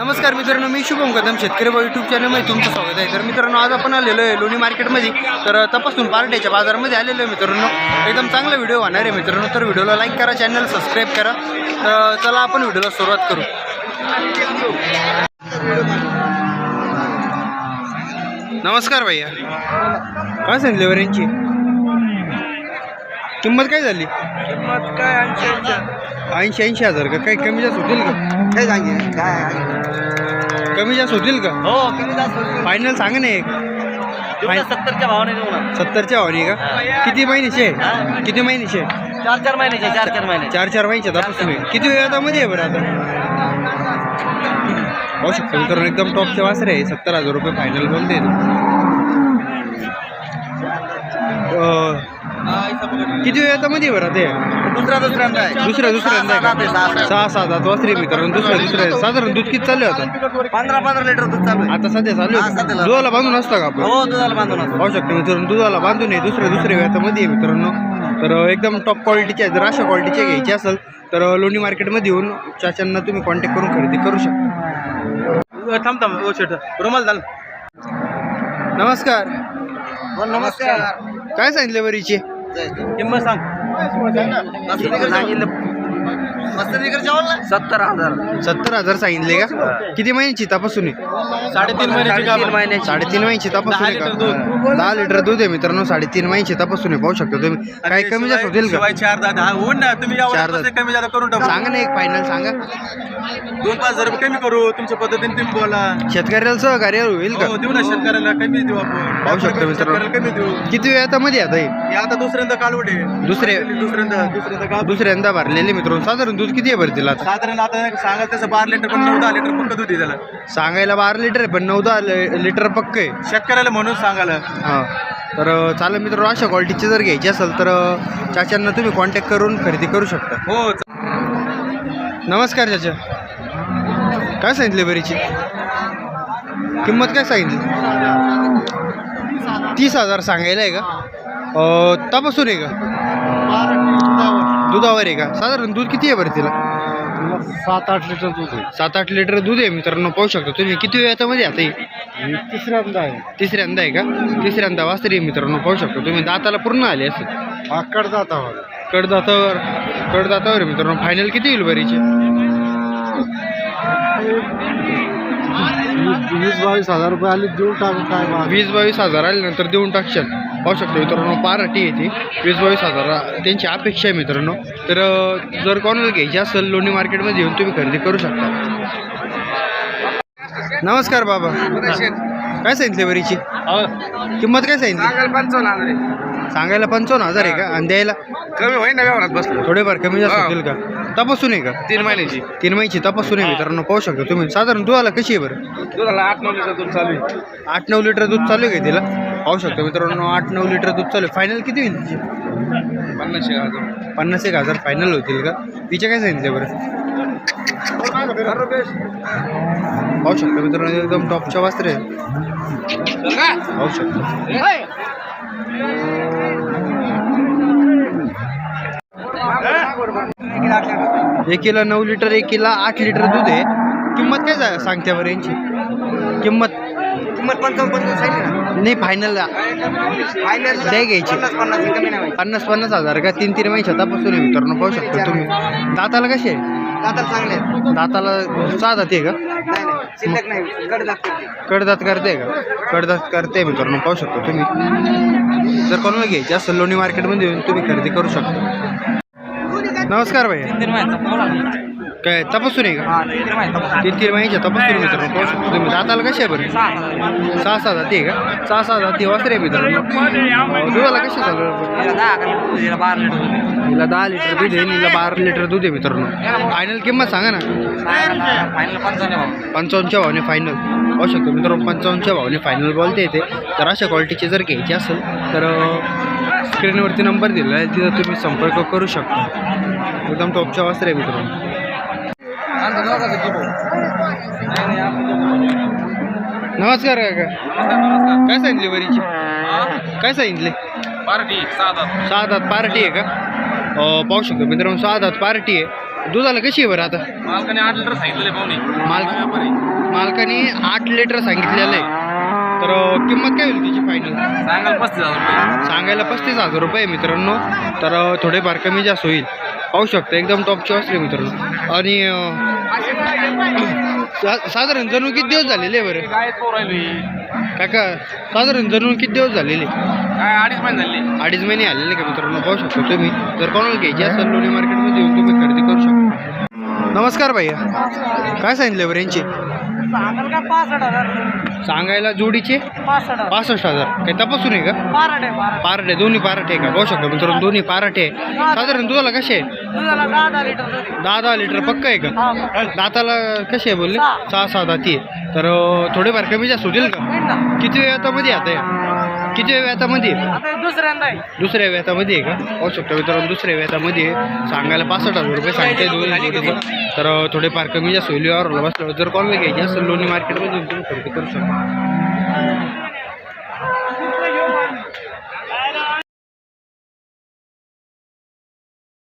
नमस्कार मित्रांनो मी शुभम कदम शेतकरी भाऊ यूट्यूब चॅनलमध्ये तुमचं स्वागत आहे. तर मित्रांनो आज आपण आलेलो आहे लोणी मार्केटमध्ये. तर तपासून पार्ट्याच्या बाजारामध्ये आलेलो आहे मित्रांनो. एकदम चांगला व्हिडिओ होणार आहे मित्रांनो. तर व्हिडिओला लाईक करा चॅनल सबस्क्राईब करा. तर चला आपण व्हिडिओला सुरुवात करू. नमस्कार भैया. काय सांगितले बरं यांची किंमत काय झाली? किंमत काय ऐंशी ऐंशी ऐंशी हजार का? काही कमी जास्त होतील का? काय सांगे काय कमी जास्त होतील का? हो कमी जास्त फायनल सांगा ना एक. सत्तरच्या भावाने देऊ ना. सत्तरच्या भावनी का? किती महिन्याचे? आहे? किती महिन्याचे? आहे? चार चार महिन्याचे. चार चार महिने चार चार महिन्याचे तपासून आहे. किती वेळामध्ये आहे बरं आता? पाहू शकतो मित्रांनो एकदम टॉपचे वासरे आहे. सत्तर हजार रुपये फायनल बोलते किती वेळामध्ये बरं ते दुसरा दुसऱ्यांदा आहे. दुसऱ्या दुसऱ्यांदा आहे सहा, सहा, आठ वासरे मित्रांनो दुसऱ्या दुसऱ्या. साधारण दूध किती चालू आहे आता? पंधरा पंधरा लिटर दूध चालू आहे. आता सध्या चालू हा, आहे सध्याला. दुधाला बांधून असतं का आपण? हो दुधाला बांधून असतो. पाहू शकतो मित्रांनो दुधाला बांधून आहे दुसऱ्या दुसऱ्या व्यातामध्ये आहे मित्रांनो. तर एकदम टॉप क्वालिटीचे आहे जर अशा क्वालिटीचे घ्यायचे असेल तर लोणी मार्केटमध्ये येऊन चाचांना तुम्ही कॉन्टॅक्ट करून खरेदी करू शकता. थांब थांब. ओ शेट रुमाल झालं नमस्कार. हो, नमस्कार. काय सांगितले बरीचे? किंमत सांग. Tapi. सत्तर हजार. सत्तर हजार सांगितले का? किती महिन्याची तपासून? आहे साडेतीन महिन्याची साडेतीन महिन्याची. साडेतीन महिन्याची तपासून आहे का? दहा लिटर दूध आहे मित्रांनो साडेतीन महिन्याची तपासून आहे पाहू शकता तुम्ही. काय कमी जास्त होतील का? चार दहा होऊन ना तुम्ही चार. कमी जादा करून टाकू. सांगा ना एक फायनल सांगा. दोन पाच हजार रुपये कमी करू तुमच्या पद्धतीने तुम्ही बोला. शेतकऱ्याला सहकार्य होईल का? हो देऊ ना शेतकऱ्याला कमी देऊ आपण. पाहू शकतो मित्रांनो. शेतकऱ्याला कमी देऊ. किती वेळामध्ये आता हे? हे आता दुसऱ्यांदा कालवडे. दुसरे- दुसऱ्यांदा दुसऱ्यांदा दुसऱ्यांदा भरलेले मित्रांनो साधारण दूध किती आहे बरं तिला आता? साधारण आता सांगा त्याचं बारा लिटर पण नऊ दहा लिटर पक्क दूध आहे त्याला. सांगायला बारा लिटर आहे पण नऊ दहा लि- लिटर पक्क आहे. शेतकऱ्याला म्हणून सांगायला. हां. तर अं, चालेल मित्र अशा क्वालिटीचे जर घ्यायचे असेल तर अं, चाचांना तुम्ही कॉन्टॅक्ट करून खरेदी करू शकता. हो नमस्कार चाचा. काय सांगितले बरीची? किंमत काय सांगितली? तीस हजार सांगायला आहे का? अं, तपासून आहे का? दुधावर आहे का? साधारण दूध किती आहे बरं तिला? सात आठ लिटर दूध आहे. सात आठ लिटर दूध आहे मित्रांनो पाहू शकता तुम्ही. किती वेळामध्ये आता ही? तिसऱ्यांदा आहे. तिसऱ्यांदा आहे का? तिसऱ्यांदा वास्तरी आहे मित्रांनो पाहू शकतो तुम्ही. दाताला पूर्ण आले कडदाता कडदातावर कडदातावर आहे मित्रांनो. फायनल किती होईल बरीचे? वीस बावीस हजार रुपये आले देऊन टाकू काय वीस बावीस हजार आले नंतर देऊन टाकशाल. पाहू शकतो मित्रांनो पाराटी येते वीस बावीस हजार त्यांची अपेक्षा आहे मित्रांनो. तर जर कोणाला घ्यायची असेल लोणी मार्केटमध्ये येऊन तुम्ही खरेदी करू शकता. नमस्कार बाबा. काय सांगितले बरीची? किंमत काय सांगितली? पंचावन्न सांगायला पंचावन्न हजार आहे का? आणि द्यायला? कमी होईल ना व्यवहारात बसलो. थोडेफार कमी जास्त. होतील का? तपासून आहे का? तीन महिन्याची. तीन महिन्याची तपासून आहे मित्रांनो पाहू शकता तुम्ही. साधारण दुधाला कशी आहे बरं? दुधाला आठ नऊ लिटर दूध चालू आहे. आठ नऊ लिटर दूध चालू आहे का तिला? पाहू शकतो मित्रांनो आठ नऊ लिटर दूध चालू आहे. फायनल किती होईल तिची? पन्नास हजार. पन्नास एक हजार फायनल होतील का? तिचे काय सांगितले बरं? पाहू शकतो मित्रांनो एकदम टॉपच्या वास्त्रे पाहू शकतो. एकीला नऊ लिटर एकीला आठ लिटर दूध आहे. किंमत काय सांगते बरं यांची? किंमत? किंमत पंचावन्न पंचावन्न सांगितली नाही फायनल फायनल द्या घ्यायची. पन्नास पन्नास हजार का तीन तीन महिन्याच्या तपासून मित्रांनो पाहू शकतो तुम्ही. दाताला कसे आहे? दादा चांगले आहेत. दाताला सहा दाते का? नाही नाही शिल्लक नाही लागते कडदात करते का? कडदात करते मित्रांनो पाहू शकतो तुम्ही. जर कोणाला घ्यायची असेल लोणी मार्केटमध्ये येऊन तुम्ही खरेदी करू शकता. नमस्कार भाई. काय तपासून आहे का? तीन तीन महिन्याच्या तपासून मित्रांनो पाहू शकतो तुम्ही दाताला आहे बरं? सहा सहा जाती. आहे का? सहा सहा जाती वासरे मित्रांनो. अं, दुधाला कसे झालं हिला दहा लिटर दूध आहे. हिला बारा लिटर दूध आहे मित्रांनो. फायनल किंमत सांगा ना. पंचावन्नच्या भावने फायनल पाहू शकतो मित्रांनो पंचावन्नच्या भावने फायनल बोलते येते. तर अशा क्वालिटीचे जर घ्यायचे असेल तर स्क्रीनवरती नंबर दिला आहे तिथं तुम्ही संपर्क करू शकता. एकदम टॉपच्या वास्त्र आहे मित्रांनो. नमस्कार काका. काय सांगितले बरीची काय सांगितले? पार्टी सहा दात पार्टी आहे का? पाहू शकतो मित्रांनो सहा दात पार्टी आहे. दुधाला कशी आहे बरं आता? मालकाने आठ लिटर सांगितलेले पाहुणे. माल मालकाने आठ लिटर सांगितलेलं आहे. तर किंमत काय होईल तिची फायनल सांगाल पस्तीस हजार रुपये. सांगायला पस्तीस हजार रुपये मित्रांनो. तर थोडेफार कमी जास्त होईल. पाहू शकता एकदम टॉपची असले मित्रांनो. आणि साधारण जणू किती दिवस झालेले आहे बरं? काका साधारण जणू किती दिवस झालेले? काय अडीच महिने झाले. अडीच महिने आलेले का मित्रांनो? पाहू शकतो तुम्ही. जर कोणाला घ्यायची असेल लोणी मार्केटमध्ये येऊन तुम्ही खरेदी करू शकता. नमस्कार भैया. काय सांगितलं बरं यांची? सांगायला जोडीचे? पासष्ट हजार. पासष्ट हजार. काही तपासून आहे का? आहे पाराठे दोन्ही पाराठे आहे का? पाहू शकता मित्रांनो दोन्ही पाराठे आहे. साधारण दुधाला कसे आहे? दुधाला दहा दहा लिटर दूध आहे. दहा दहा लिटर पक्क आहे का? हा. दाताला कसे आहे बोलले? सहा. सहा सहा दाती आहे. तर अं, थोडेफार कमी जास्त होतील का? होईल ना. किती व्यातामध्ये आता या? किती व्यातामध्ये? आता दुसऱ्यांदा आहे दुसऱ्या व्यातामध्ये आहे का पाहू शकतो मित्रांनो दुसऱ्या व्यातामध्ये. सांगायला पासष्ट हजार रुपये सांगते तर थोडेफार कमी जास्त होईल व्यवहारला बसल्यावर जर कोणाला घ्यायची असेल लोणी मार्केटमध्ये तुम्ही खरेदी करू शकता